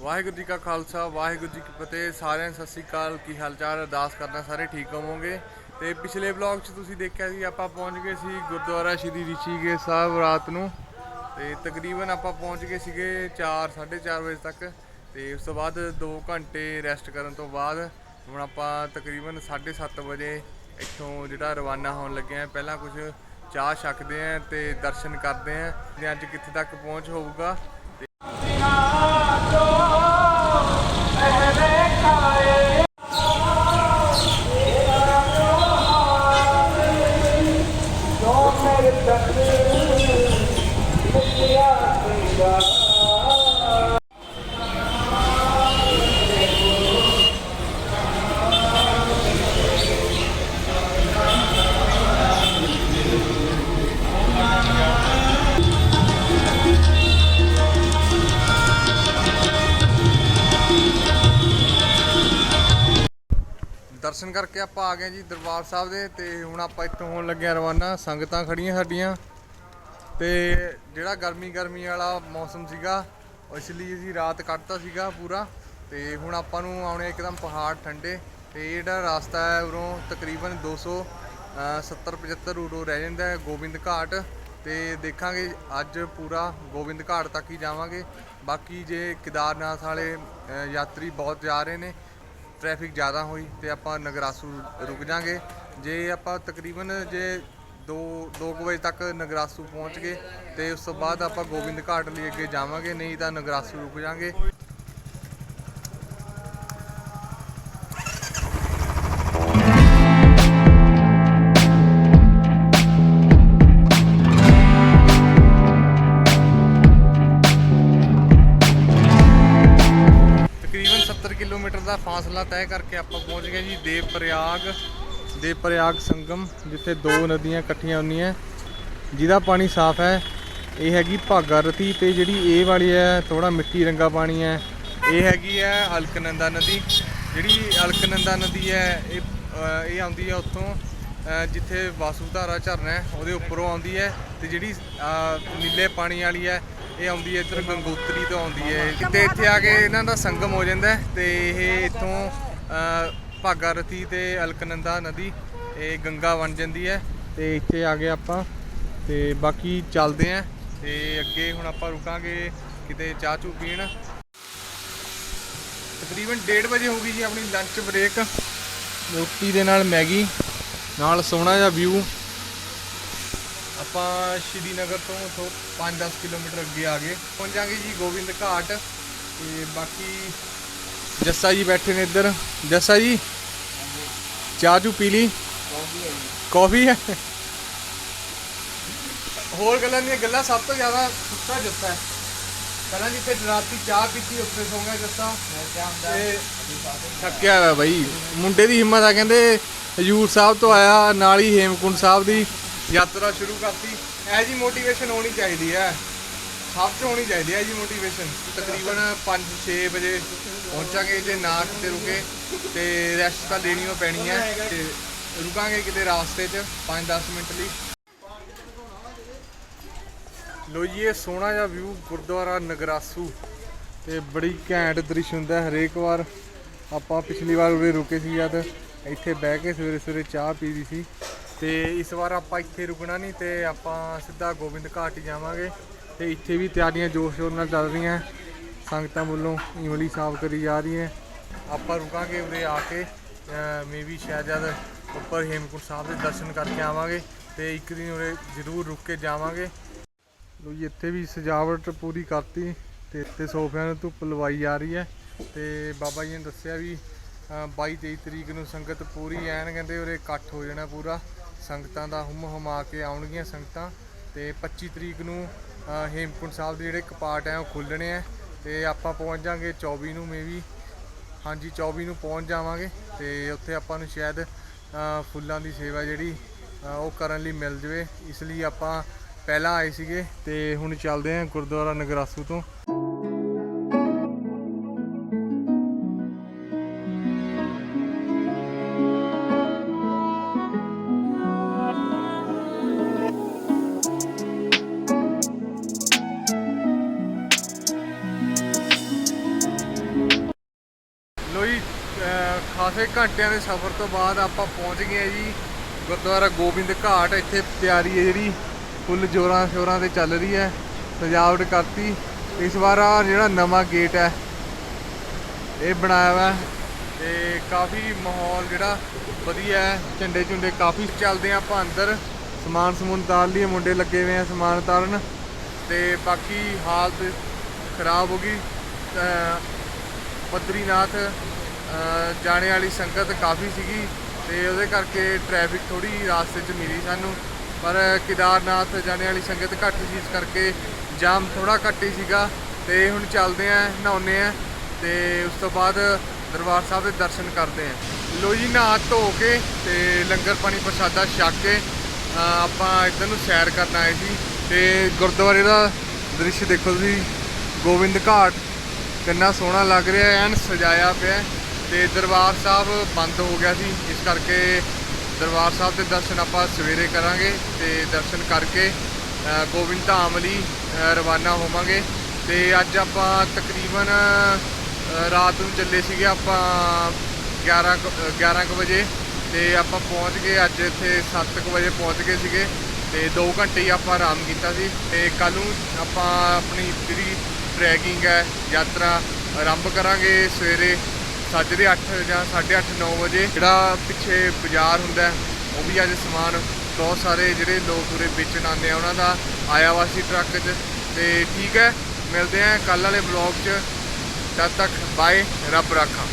ਵਾਹਿਗੁਰੂ ਜੀ ਕਾ ਖਾਲਸਾ, ਵਾਹਿਗੁਰੂ ਜੀ ਕੀ ਫਤਿਹ। ਸਾਰਿਆਂ ਨੂੰ ਸਤਿ ਸ੍ਰੀ ਅਕਾਲ। ਕੀ ਹਾਲ ਚਾਲ ਅਰਦਾਸ ਕਰਨਾ ਸਾਰੇ ਠੀਕ ਹੋਵੋਗੇ। ਤੇ ਪਿਛਲੇ ਵਲੌਗ 'ਚ ਤੁਸੀਂ ਦੇਖਿਆ ਸੀ, ਆਪਾਂ ਪਹੁੰਚ ਗਏ ਸੀ ਗੁਰਦੁਆਰਾ ਸ਼੍ਰੀ ਰਿਸ਼ੀਕੇਸ਼ ਸਾਹਿਬ ਰਾਤ ਨੂੰ। ਤੇ ਤਕਰੀਬਨ ਆਪਾਂ ਪਹੁੰਚ ਗਏ ਸੀਗੇ 4 4:30 ਵਜੇ ਤੱਕ। ਤੇ ਉਸ ਤੋਂ ਬਾਅਦ 2 ਘੰਟੇ ਰੈਸਟ ਕਰਨ ਤੋਂ ਬਾਅਦ ਹੁਣ ਆਪਾਂ ਤਕਰੀਬਨ 7:30 ਵਜੇ ਇੱਥੋਂ ਜਿਹੜਾ ਰਵਾਨਾ ਹੋਣ ਲੱਗੇ ਆ ਪਹਿਲਾਂ ਕੁਝ ਚਾਹ ਛਕਦੇ ਆ ਤੇ ਦਰਸ਼ਨ ਕਰਦੇ ਆ ਤੇ ਅੱਜ ਕਿੱਥੇ ਤੱਕ ਪਹੁੰਚ ਹੋਊਗਾ? ਦਰਸ਼ਨ ਕਰਕੇ ਆਪਾਂ ਆ ਗਏ ਜੀ ਦਰਬਾਰ ਸਾਹਿਬ ਦੇ ਤੇ ਹੁਣ ਆਪਾਂ ਇੱਥੋਂ ਹੋਣ ਲੱਗਿਆ ਰਵਾਨਾ। ਸੰਗਤਾਂ ਖੜੀਆਂ ਸਾਡੀਆਂ। ਤੇ ਜਿਹੜਾ ਗਰਮੀ ਗਰਮੀ ਵਾਲਾ ਮੌਸਮ ਸੀਗਾ ਇਸ ਲਈ ਅਸੀਂ ਰਾਤ ਕੱਢਤਾ ਸੀਗਾ ਪੂਰਾ। ਤੇ ਹੁਣ ਆਪਾਂ ਨੂੰ ਆਉਣੇ ਇੱਕਦਮ ਪਹਾੜ ਠੰਡੇ। ਤੇ ਜਿਹੜਾ ਰਸਤਾ ਹੈ ਉਰੋਂ ਤਕਰੀਬਨ 200 70 75 ਉਰੋਂ ਰਹਿ ਜਾਂਦਾ ਹੈ ਗੋਬਿੰਦ ਘਾਟ। ਤੇ ਦੇਖਾਂਗੇ ਅੱਜ ਪੂਰਾ ਗੋਬਿੰਦ ਘਾਟ ਤੱਕ ਹੀ ਜਾਵਾਂਗੇ। ਬਾਕੀ ਜੇ ਕੇਦਾਰਨਾਥ ਵਾਲੇ ਯਾਤਰੀ ਬਹੁਤ ਜਾ ਰਹੇ ਨੇ ਟ੍ਰੈਫਿਕ ਜ਼ਿਆਦਾ ਹੋਈ ਤੇ ਆਪਾਂ ਨਗਰਾਸੂ ਰੁਕ ਜਾਾਂਗੇ। ਜੇ ਆਪਾਂ ਤਕਰੀਬਨ ਜੇ 2 2 ਵਜੇ ਤੱਕ ਨਗਰਾਸੂ ਪਹੁੰਚ ਗਏ ਤੇ ਉਸ ਤੋਂ ਬਾਅਦ ਆਪਾਂ ਗੋਬਿੰਦ ਘਾਟ ਲਈ ਅੱਗੇ ਜਾਵਾਂਗੇ, ਨਹੀਂ ਤਾਂ ਨਗਰਾਸੂ ਰੁਕ ਜਾਾਂਗੇ। ਕਿਲੋਮੀਟਰ ਦਾ ਫਾਸਲਾ ਤੈਅ ਕਰਕੇ ਆਪਾਂ ਪਹੁੰਚ ਗਏ ਜੀ ਦੇਵ ਪ੍ਰਯਾਗ ਦੇਵ ਪ੍ਰਯਾਗ ਸੰਗਮ, ਜਿੱਥੇ ਦੋ ਨਦੀਆਂ ਇਕੱਠੀਆਂ ਹੁੰਦੀਆਂ। ਜਿਹਦਾ ਪਾਣੀ ਸਾਫ਼ ਹੈ, ਇਹ ਹੈਗੀ ਭਾਗਾਰਤੀ ਤੇ ਜਿਹੜੀ ਇਹ ਵਾਲੀ ਹੈ ਥੋੜਾ ਮਿੱਟੀ ਰੰਗਾ ਪਾਣੀ ਹੈ। ਇਹ ਹੈਗੀ ਹੈ ਅਲਕਨੰਦਾ ਨਦੀ। ਜਿਹੜੀ ਅਲਕਨੰਦਾ ਨਦੀ ਹੈ, ਇਹ ਇਹ ਆਉਂਦੀ ਹੈ ਉੱਥੋਂ ਜਿੱਥੇ ਵਾਸੂਧਾਰਾ ਝਰਨਾ ਹੈ ਉਹਦੇ ਉੱਪਰੋਂ ਆਉਂਦੀ ਹੈ ਤੇ ਜਿਹੜੀ ਨੀਲੇ ਪਾਣੀ ਵਾਲੀ ਹੈ ਇਹ ਆਉਂਦੀ ਹੈ ਇੱਧਰ ਗੰਗੋਤਰੀ ਤੋਂ ਆਉਂਦੀ ਹੈ। ਤੇ ਇੱਥੇ ਆ ਕੇ ਇਹਨਾਂ ਦਾ ਸੰਗਮ ਹੋ ਜਾਂਦਾ ਹੈ ਤੇ ਇਹ ਇੱਥੋਂ ਅ, ਭਾਗਾਰਥੀ ਤੇ ਅਲਕਨੰਦਾ ਨਦੀ ਇਹ ਗੰਗਾ ਬਣ ਜਾਂਦੀ ਹੈ ਤੇ ਇੱਥੇ ਆ ਗਏ ਆਪਾਂ ਤੇ ਬਾਕੀ ਚੱਲਦੇ ਆਂ ਤੇ ਅੱਗੇ ਹੁਣ ਆਪਾਂ ਰੁਕਾਂਗੇ ਕਿਤੇ ਚਾਹ ਚੂ ਪੀਣ। ਤਕਰੀਬਨ 1:30 ਵਜੇ ਹੋ ਗਈ ਜੀ ਆਪਣੀ ਲੰਚ ਬ੍ਰੇਕ ਰੋਟੀ ਦੇ ਨਾਲ ਮੈਗੀ। ਨਾਲ ਸੋਹਣਾ ਜਿਹਾ ਵਿਊ ਆਪਾਂ ਸ਼੍ਰੀਨਗਰ ਤੋਂ ਤੋਂ 5-10 ਕਿਲੋਮੀਟਰ ਅੱਗੇ ਆ ਗਏ। ਪਹੁੰਚਾਂਗੇ ਜੀ ਗੋਬਿੰਦ ਘਾਟ। ਤੇ ਬਾਕੀ ਜੱਸਾ ਜੀ ਬੈਠੇ ਨੇ ਇੱਧਰ। ਜੱਸਾ ਜੀ ਚਾਹ ਚੂ ਪੀ ਲਈ? ਕਾਫੀ ਹੈ ਹੋਰ ਗੱਲਾਂ ਦੀਆਂ ਗੱਲਾਂ ਸਭ ਤੋਂ ਜ਼ਿਆਦਾ ਸੁੱਤਾ ਜੱਸਾ ਹੈ। ਪਹਿਲਾਂ ਜਿੱਥੇ ਰਾਤੀ ਚਾਹ ਪੀਤੀ ਉੱਥੇ ਸੌਂ ਗਿਆ ਜੱਸਾ। ਥੱਕਿਆ ਹੋਇਆ ਬਾਈ। ਮੁੰਡੇ ਦੀ ਹਿੰਮਤ ਆ ਕਹਿੰਦੇ ਹਜੂਰ ਸਾਹਿਬ ਤੋਂ ਆਇਆ, ਨਾਲ ਹੀ ਹੇਮਕੁੰਡ ਸਾਹਿਬ ਦੀ ਯਾਤਰਾ ਸ਼ੁਰੂ ਕਰਤੀ। ਇਹ ਜੀ ਮੋਟੀਵੇਸ਼ਨ ਹੋਣੀ ਚਾਹੀਦੀ ਹੈ। ਸਭ ਤੋਂ ਹੋਣੀ ਚਾਹੀਦੀ ਹੈ ਜੀ ਮੋਟੀਵੇਸ਼ਨ ਤਕਰੀਬਨ 5-6 ਵਜੇ ਪਹੁੰਚਾਂਗੇ ਜੇ ਨਾ ਕਿਤੇ ਰੁਕੇ, ਤੇ ਰੈਸਟ ਤਾਂ ਲੈਣੀ ਪੈਣੀ ਹੈ, ਤੇ ਰੁਕਾਂਗੇ ਕਿਤੇ ਰਾਸਤੇ 'ਚ 5-10 ਮਿੰਟ ਲਈ। ਲੋ ਜੀ, ਇਹ ਸੋਹਣਾ ਜਿਹਾ ਵਿਊ ਗੁਰਦੁਆਰਾ ਨਗਰਾਸੂ। ਤੇ ਬੜੀ ਘੈਂਟ ਦ੍ਰਿਸ਼ ਹੁੰਦਾ ਹਰੇਕ ਵਾਰ ਆਪਾਂ ਪਿਛਲੀ ਵਾਰ ਉਰੇ ਰੁਕੇ ਸੀ ਜਦ। ਇੱਥੇ ਬਹਿ ਕੇ ਸਵੇਰੇ ਸਵੇਰੇ ਚਾਹ ਪੀਦੀ ਸੀ ਤੇ ਇਸ ਵਾਰ ਆਪਾਂ ਇੱਥੇ ਰੁਕਣਾ ਨਹੀਂ ਤੇ ਆਪਾਂ ਸਿੱਧਾ ਗੋਬਿੰਦ ਘਾਟ ਹੀ ਜਾਵਾਂਗੇ ਤੇ ਇੱਥੇ ਵੀ ਤਿਆਰੀਆਂ ਜੋਰ ਸ਼ੋਰ ਨਾਲ ਚੱਲ ਰਹੀਆਂ। ਸੰਗਤਾਂ ਵੱਲੋਂ ਇਮਲੀ ਸਾਫ਼ ਕਰੀ ਜਾ ਰਹੀ ਹੈ ਆਪਾਂ ਰੁਕਾਂਗੇ ਉਰੇ ਆ ਕੇ ਮੇ ਵੀ ਸ਼ਾਇਦ ਜਦ ਉੱਪਰ ਹੇਮਕੁੰਟ ਸਾਹਿਬ ਦੇ ਦਰਸ਼ਨ ਕਰਕੇ ਆਵਾਂਗੇ ਤੇ ਇੱਕ ਦਿਨ ਉਰੇ ਜ਼ਰੂਰ ਰੁਕ ਕੇ ਜਾਵਾਂਗੇ। ਲੋ ਜੀ, ਇੱਥੇ ਵੀ ਸਜਾਵਟ ਪੂਰੀ ਕਰਤੀ ਤੇ ਇੱਥੇ ਸੋਫਿਆਂ ਨੂੰ ਧੁੱਪ ਲਵਾਈ ਜਾ ਰਹੀ ਹੈ ਤੇ ਬਾਬਾ ਜੀ ਨੇ ਦੱਸਿਆ ਵੀ 22 23 ਤਰੀਕ ਨੂੰ ਸੰਗਤ ਪੂਰੀ ਐਨ ਕਹਿੰਦੇ ਉਰੇ ਇਕੱਠ ਹੋ ਜਾਣਾ ਪੂਰਾ। ਸੰਗਤਾਂ ਦਾ ਹੁਮ ਹੁਮਾ ਕੇ ਆਉਣਗੀਆਂ ਸੰਗਤਾਂ। ਤੇ 25 ਤਰੀਕ ਨੂੰ ਹੇਮਕੁੰਟ ਸਾਹਿਬ ਦੇ ਜਿਹੜੇ ਕਪਾਟ ਹੈ ਉਹ ਖੁੱਲਣੇ ਆ ਤੇ ਆਪਾਂ ਪਹੁੰਚ ਜਾਾਂਗੇ 24 ਨੂੰ ਮੇਬੀ। ਹਾਂਜੀ 24 ਨੂੰ ਪਹੁੰਚ ਜਾਵਾਂਗੇ। ਤੇ ਉੱਥੇ ਆਪਾਂ ਨੂੰ ਸ਼ਾਇਦ ਫੁੱਲਾਂ ਦੀ ਸੇਵਾ ਜਿਹੜੀ ਉਹ ਕਰਨ ਲਈ ਮਿਲ ਜਵੇ। ਇਸ ਲਈ ਆਪਾਂ ਪਹਿਲਾਂ ਆਏ ਸੀਗੇ। ਤੇ ਹੁਣ ਚੱਲਦੇ ਆਂ ਗੁਰਦੁਆਰਾ ਨਗਰਾਸੂ ਤੋਂ। ਕਾਫੀ ਘੰਟਿਆਂ ਦੇ ਸਫ਼ਰ ਤੋਂ ਬਾਅਦ ਆਪਾਂ ਪਹੁੰਚ ਗਏ ਹਾਂ ਜੀ ਗੁਰਦੁਆਰਾ ਗੋਬਿੰਦ ਘਾਟ। ਇੱਥੇ ਤਿਆਰੀ ਹੈ ਜਿਹੜੀ, ਫੁੱਲ ਜੋਰਾਂ ਸ਼ੋਰਾਂ ਤੇ ਚੱਲ ਰਹੀ ਹੈ, ਸਜਾਵਟ ਕਰਤੀ। ਇਸ ਵਾਰ ਆ ਜਿਹੜਾ ਨਵਾਂ ਗੇਟ ਹੈ, ਇਹ ਬਣਾਇਆ ਵਾ ਤੇ ਕਾਫੀ ਮਾਹੌਲ ਜਿਹੜਾ ਵਧੀਆ ਹੈ ਝੰਡੇ ਝੁੰਡੇ ਕਾਫੀ ਚੱਲਦੇ ਆ ਆਪਾਂ ਅੰਦਰ। ਸਮਾਨ ਸਮੂਨ ਤਾਰ ਲਈਏ ਮੁੰਡੇ ਲੱਗੇ ਹੋਏ ਆ ਸਮਾਨ ਤਾਰਨ ਤੇ ਬਾਕੀ ਹਾਲਤ ਖਰਾਬ ਹੋ ਗਈ। ਅਹ ਬਦਰੀਨਾਥ ਜਾਣੇ ਵਾਲੀ ਸੰਗਤ ਕਾਫੀ ਸੀਗੀ ਤੇ ਉਹਦੇ ਕਰਕੇ ਟ੍ਰੈਫਿਕ ਥੋੜੀ ਰਾਸਤੇ 'ਚ ਮਿਲੀ ਸਾਨੂੰ। ਪਰ ਕੇਦਾਰਨਾਥ ਜਾਣੇ ਵਾਲੀ ਸੰਗਤ ਘੱਟ ਸੀ, ਇਸ ਕਰਕੇ ਜਾਮ ਥੋੜਾ ਘੱਟ ਹੀ ਸੀਗਾ। ਤੇ ਹੁਣ ਚੱਲਦੇ ਆਂ ਨਹਾਉਨੇ ਆ ਤੇ ਉਸ ਤੋਂ ਬਾਅਦ ਦਰਬਾਰ ਸਾਹਿਬ ਦੇ ਦਰਸ਼ਨ ਕਰਦੇ ਆਂ ਲੋ ਜੀ, ਨਹਾ ਧੋ ਕੇ ਤੇ ਲੰਗਰ ਪਾਣੀ ਪ੍ਰਸ਼ਾਦਾ ਛਕ ਕੇ ਆਪਾਂ ਇੱਧਰ ਨੂੰ ਸੈਰ ਕਰਨ ਆਏ ਸੀ ਤੇ ਗੁਰਦੁਆਰੇ ਦਾ ਦ੍ਰਿਸ਼ ਦੇਖੋ ਤੁਸੀਂ, ਗੋਬਿੰਦ ਘਾਟ। ਕਿੰਨਾ ਸੋਹਣਾ ਲੱਗ ਰਿਹਾ ਐਨ ਸਜਾਇਆ ਪਿਆ ਤੇ ਦਰਬਾਰ ਸਾਹਿਬ ਬੰਦ ਹੋ ਗਿਆ ਸੀ। ਇਸ ਕਰਕੇ ਦਰਬਾਰ ਸਾਹਿਬ ਦੇ ਦਰਸ਼ਨ ਆਪਾਂ ਸਵੇਰੇ ਕਰਾਂਗੇ ਤੇ ਦਰਸ਼ਨ ਕਰਕੇ ਗੋਬਿੰਦ ਧਾਮ ਲਈ ਰਵਾਨਾ ਹੋਵਾਂਗੇ। ਤੇ ਅੱਜ ਆਪਾਂ ਤਕਰੀਬਨ ਰਾਤ ਨੂੰ ਚੱਲੇ ਸੀਗੇ ਆਪਾਂ 11 ਕੁ- ਅ, 11 ਕੁ ਵਜੇ। ਤੇ ਆਪਾਂ ਪਹੁੰਚ ਗਏ ਅੱਜ ਇੱਥੇ 7 ਕੁ ਵਜੇ ਪਹੁੰਚ ਗਏ ਸੀਗੇ। ਤੇ 2 ਘੰਟੇ ਹੀ ਆਪਾਂ ਆਰਾਮ ਕੀਤਾ ਸੀ। ਤੇ ਕੱਲ ਨੂੰ ਆਪਾਂ ਆਪਣੀ ਜਿਹੜੀ ਟਰੈਕਿੰਗ ਹੈ ਯਾਤਰਾ ਆਰੰਭ ਕਰਾਂਗੇ ਸਵੇਰੇ। ਸਾਜਰੇ 8 ਜਾਂ 8:30 9 ਵਜੇ ਜਿਹੜਾ ਪਿੱਛੇ ਬਾਜ਼ਾਰ ਹੁੰਦਾ ਉਹ ਵੀ ਅੱਜ ਸਮਾਨ ਬਹੁਤ ਸਾਰੇ ਜਿਹੜੇ ਲੋਕ ਉਰੇ ਵੇਚਣ ਆਉਂਦੇ ਆ, ਉਹਨਾਂ ਦਾ ਆਇਆ ਵਾ ਸੀ ਟਰੱਕ 'ਚ। ਤੇ ਠੀਕ ਹੈ, ਮਿਲਦੇ ਆ ਕੱਲ ਵਾਲੇ ਬਲੌਗ 'ਚ। ਤਦ ਤੱਕ ਬਾਏ, ਰੱਬ ਰਾਖਾ।